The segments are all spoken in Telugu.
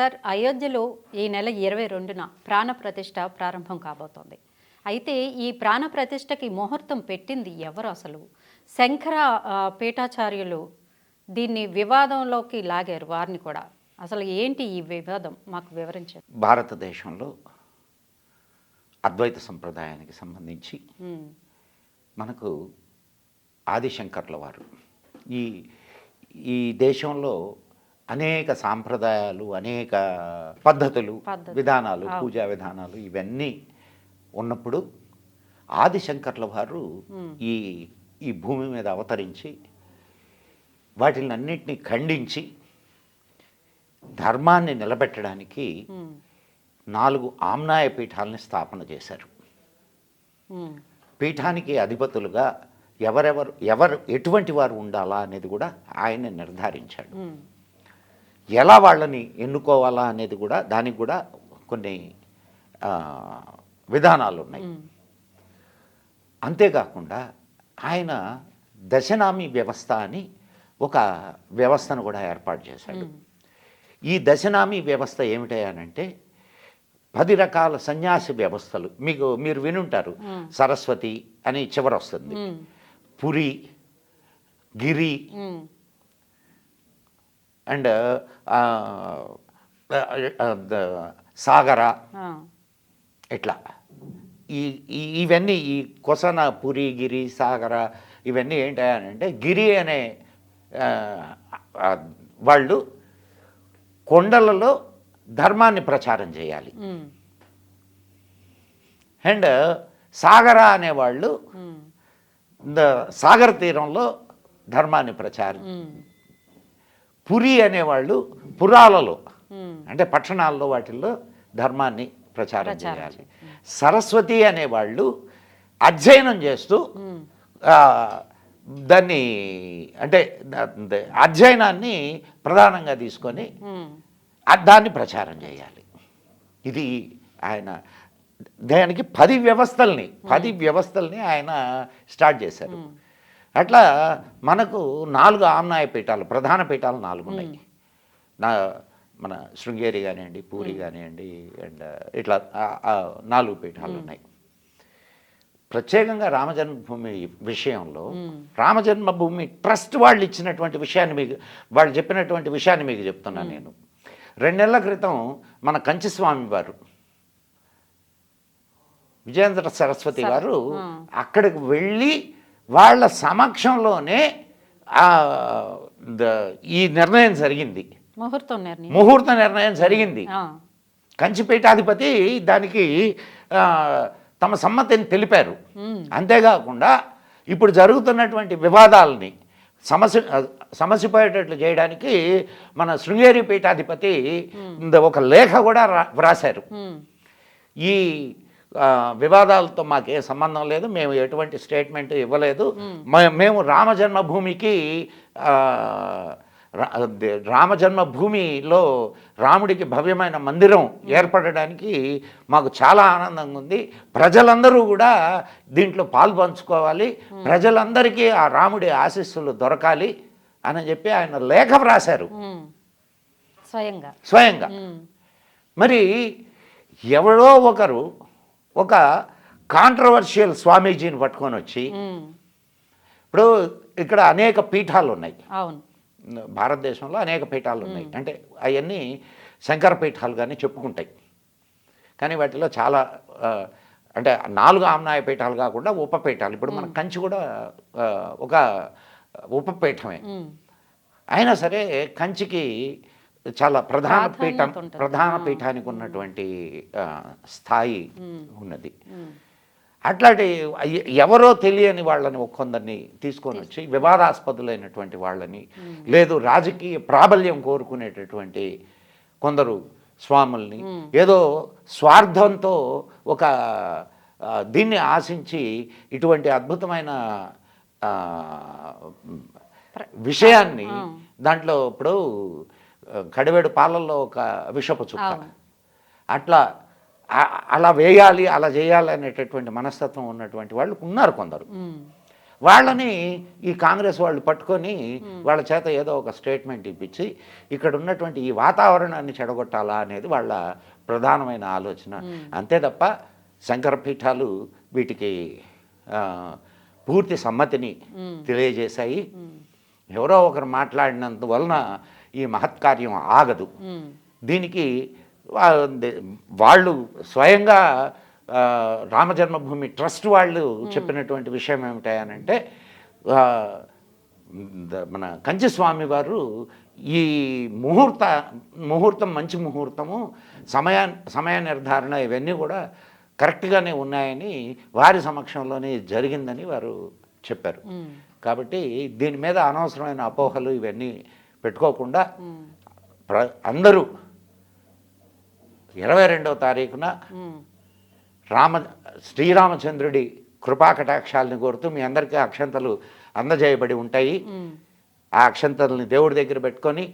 సార్ అయోధ్యలో ఈ నెల ఇరవై రెండున ప్రాణ ప్రతిష్ఠ ప్రారంభం కాబోతోంది. అయితే ఈ ప్రాణ ప్రతిష్టకి ముహూర్తం పెట్టింది ఎవరు అసలు? శంకర పీఠాచార్యులు దీన్ని వివాదంలోకి లాగారు వారిని కూడా. అసలు ఏంటి ఈ వివాదం? మాకు వివరించారు భారతదేశంలో అద్వైత సంప్రదాయానికి సంబంధించి మనకు ఆదిశంకర్ల వారు ఈ ఈ దేశంలో అనేక సాంప్రదాయాలు అనేక పద్ధతులు. విధానాలు. పూజా విధానాలు ఇవన్నీ ఉన్నప్పుడు ఆదిశంకర్ల వారు. ఈ ఈ భూమి మీద అవతరించి వాటిని అన్నింటినీ ఖండించి ధర్మాన్ని నిలబెట్టడానికి నాలుగు ఆమ్నాయ పీఠాలని స్థాపన చేశారు పీఠానికి అధిపతులుగా ఎవరెవరు ఎవరు ఎటువంటి వారు ఉండాలా అనేది కూడా ఆయన నిర్ధారించాడు ఎలా వాళ్ళని ఎన్నుకోవాలా అనేది కూడా దానికి కూడా కొన్ని విధానాలు ఉన్నాయి అంతేకాకుండా ఆయన దశనామి వ్యవస్థ అని ఒక వ్యవస్థను కూడా ఏర్పాటు చేశాడు. ఈ దశనామి వ్యవస్థ ఏమిటంటే పది రకాల సన్యాసి వ్యవస్థలు. మీకు మీరు వినుంటారు. సరస్వతి అని చివర వస్తుంది ఉమ్, పురి గిరి అండ్ సాగర ఇట్లా. ఈ ఇవన్నీ ఈ కొసన పురి గిరి సాగర ఇవన్నీ ఏంటంటే గిరి అనే వాళ్ళు కొండలలో ధర్మాన్ని ప్రచారం చేయాలి. అండ్ సాగర అనేవాళ్ళు సాగర తీరంలో ధర్మాన్ని ప్రచారం పురి అనేవాళ్ళు పురాలలో అంటే పట్టణాల్లో వాటిల్లో ధర్మాన్ని ప్రచారం చేయాలి. సరస్వతి అనేవాళ్ళు అధ్యయనం చేస్తూ దాన్ని అంటే అధ్యయనాన్ని ప్రధానంగా తీసుకొని దాన్ని ప్రచారం చేయాలి. ఇది ఆయన దానికి పది వ్యవస్థల్ని పది వ్యవస్థల్ని ఆయన స్టార్ట్ చేశారు. అట్లా మనకు నాలుగు ఆమ్నాయ పీఠాలు ప్రధాన పీఠాలు నాలుగు ఉన్నాయి నా మన శృంగేరి కానివ్వండి పూరి కానివ్వండి అండ్ ఇట్లా నాలుగు పీఠాలు ఉన్నాయి. ప్రత్యేకంగా రామజన్మభూమి విషయంలో రామజన్మభూమి ట్రస్ట్ వాళ్ళు ఇచ్చినటువంటి విషయాన్ని మీకు వాళ్ళు చెప్పినటువంటి విషయాన్ని మీకు చెప్తున్నాను నేను. రెండు నెలల క్రితం మన కంచిస్వామి వారు విజయేంద్ర సరస్వతి గారు అక్కడికి వెళ్ళి వాళ్ళ సమక్షంలోనే ఈ నిర్ణయం జరిగింది. ముహూర్తం నిర్ణయం. ముహూర్త నిర్ణయం జరిగింది. ఆ, కంచిపీఠాధిపతి దానికి తమ సమ్మతిని తెలిపారు. అంతేకాకుండా ఇప్పుడు జరుగుతున్నటువంటి వివాదాలని సమస్య సమస్యపోయేటట్లు చేయడానికి మన శృంగేరి పీఠాధిపతి ఒక లేఖ కూడా రా- వ్రాశారు. ఈ వివాదాలతో మాకే సంబంధం లేదు మేము ఎటువంటి స్టేట్మెంట్ ఇవ్వలేదు. మేము. రామజన్మభూమికి రామజన్మభూమిలో రాముడికి భవ్యమైన మందిరం ఏర్పడడానికి మాకు చాలా ఆనందంగా ఉంది. ప్రజలందరూ కూడా దీంట్లో పాలు పంచుకోవాలి. ప్రజలందరికీ ఆ రాముడి ఆశీస్సులు దొరకాలి అని చెప్పి ఆయన లేఖ వ్రాశారు. స్వయంగా. స్వయంగా. మరి ఎవరో ఒకరు ఒక కాంట్రవర్షియల్ స్వామీజీని పట్టుకొని వచ్చి ఇప్పుడు ఇక్కడ అనేక పీఠాలు ఉన్నాయి భారతదేశంలో అనేక పీఠాలు ఉన్నాయి అంటే అవన్నీ శంకర పీఠాలు కానీ చెప్పుకుంటాయి. కానీ వాటిలో చాలా అంటే నాలుగు ఆమ్నాయ పీఠాలు కాకుండా ఉపపీఠాలు ఇప్పుడు మన కంచి కూడా ఒక ఉపపీఠమే అయినా సరే కంచికి చాలా ప్రధాన పీఠం. ప్రధాన పీఠానికి ఉన్నటువంటి స్థాయి ఉన్నది. అట్లాంటి ఎవరో తెలియని వాళ్ళని ఒక కొందరిని తీసుకొని వచ్చి వివాదాస్పదులైనటువంటి వాళ్ళని లేదు రాజకీయ ప్రాబల్యం కోరుకునేటటువంటి కొందరు స్వాముల్ని ఏదో స్వార్థంతో ఒక దీన్ని ఆశించి ఇటువంటి అద్భుతమైన విషయాన్ని దాంట్లో ఇప్పుడు కడివేడు పాలల్లో ఒక విషపు చుక్క. అట్లా అలా వేయాలి అలా చేయాలి అనేటటువంటి మనస్తత్వం ఉన్నటువంటి వాళ్ళు ఉన్నారు కొందరు. వాళ్ళని ఈ కాంగ్రెస్ వాళ్ళు పట్టుకొని వాళ్ళ చేత ఏదో ఒక స్టేట్మెంట్ ఇప్పించి ఇక్కడ ఉన్నటువంటి ఈ వాతావరణాన్ని చెడగొట్టాలా అనేది వాళ్ళ ప్రధానమైన ఆలోచన. అంతే తప్ప శంకరపీఠాలు వీటికి పూర్తి సమ్మతిని తెలియజేశాయి. ఎవరో ఒకరు మాట్లాడినంత వలన ఈ మహత్కార్యం ఆగదు. దీనికి వాళ్ళు స్వయంగా రామజన్మభూమి ట్రస్ట్ వాళ్ళు చెప్పినటువంటి విషయం ద- మన కంచిస్వామి వారు ఈ ముహూర్త ముహూర్తం మంచి ముహూర్తము సమయా సమయ నిర్ధారణ ఇవన్నీ కూడా కరెక్ట్గానే ఉన్నాయని వారి సమక్షంలోనే జరిగిందని వారు చెప్పారు. కాబట్టి దీని మీద అనవసరమైన అపోహలు ఇవన్నీ పెట్టుకోకుండా అందరూ ఇరవై రెండవ తారీఖున. రామ శ్రీరామచంద్రుడి కృపాకటాక్షాలని కోరుతూ మీ అందరికీ అక్షంతలు అందజేయబడి ఉంటాయి ఆ అక్షంతల్ని దేవుడి దగ్గర పెట్టుకొని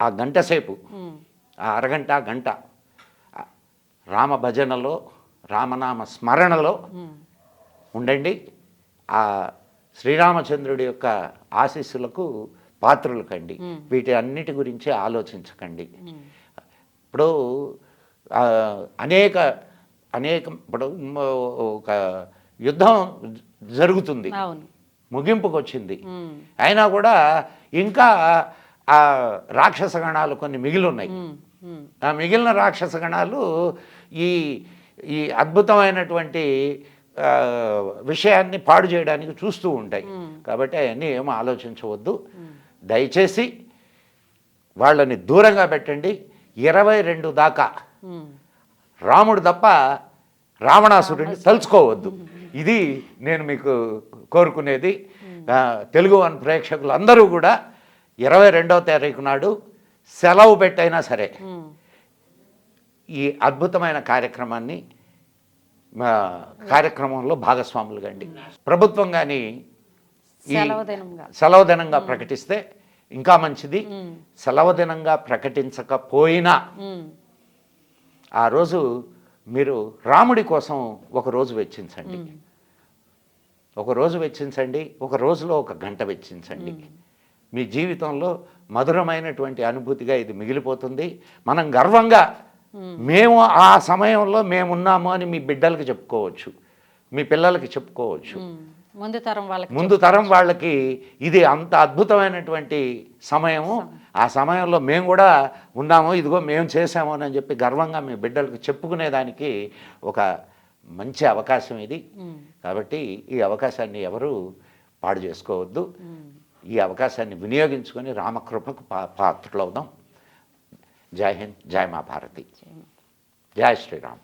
ఆ గంట సేపు ఆ అరగంట గంట రామ భజనలో రామనామ స్మరణలో. ఉండండి ఆ శ్రీరామచంద్రుడి యొక్క ఆశీస్సులకు పాత్రులు కండి. వీటి అన్నిటి గురించి ఆలోచించకండి. ఇప్పుడు అనేక అనేక ఇప్పుడు ఒక యుద్ధం జరుగుతుంది. ముగింపుకు వచ్చింది అయినా కూడా ఇంకా ఆ రాక్షస గణాలు కొన్ని మిగిలి ఉన్నాయి ఆ మిగిలిన రాక్షస గణాలు ఈ ఈ అద్భుతమైనటువంటి విషయాన్ని పాడు చేయడానికి చూస్తూ ఉంటాయి. కాబట్టి అవన్నీ ఏమో ఆలోచించవద్దు. దయచేసి వాళ్ళని దూరంగా పెట్టండి ఇరవై రెండు దాకా. రాముడు తప్ప రావణాసురుడిని తలుచుకోవద్దు ఇది నేను మీకు కోరుకునేది తెలుగు వన్ ప్రేక్షకులు అందరూ కూడా ఇరవై రెండవ తారీఖు నాడు సెలవు పెట్టైనా సరే. ఈ అద్భుతమైన కార్యక్రమాన్ని మా కార్యక్రమంలో భాగస్వాములు కండి ప్రభుత్వం కానీ సెలవు దినంగా. ప్రకటిస్తే ఇంకా మంచిది. సెలవు దినంగా ప్రకటించకపోయినా ఆ రోజు మీరు రాముడి కోసం ఒక రోజు వెచ్చించండి. ఒక రోజు వెచ్చించండి ఒక రోజులో ఒక గంట వెచ్చించండి. మీ జీవితంలో మధురమైనటువంటి అనుభూతిగా ఇది మిగిలిపోతుంది. మనం గర్వంగా మేము. ఆ సమయంలో మేమున్నాము అని మీ బిడ్డలకి చెప్పుకోవచ్చు. మీ పిల్లలకి చెప్పుకోవచ్చు. ముందు తరం వాళ్ళకి ముందు తరం వాళ్ళకి ఇది అంత అద్భుతమైనటువంటి సమయము. ఆ సమయంలో మేము కూడా ఉన్నాము ఇదిగో మేము చేసాము అని చెప్పి గర్వంగా మీ బిడ్డలకు చెప్పుకునేదానికి ఒక మంచి అవకాశం ఇది. కాబట్టి ఈ అవకాశాన్ని ఎవరు పాడు చేసుకోవద్దు. ఈ అవకాశాన్ని వినియోగించుకొని రామకృపకు పా పాత్రలవుదాం. జై హింద్ జై మా భారతి. జై శ్రీరామ్.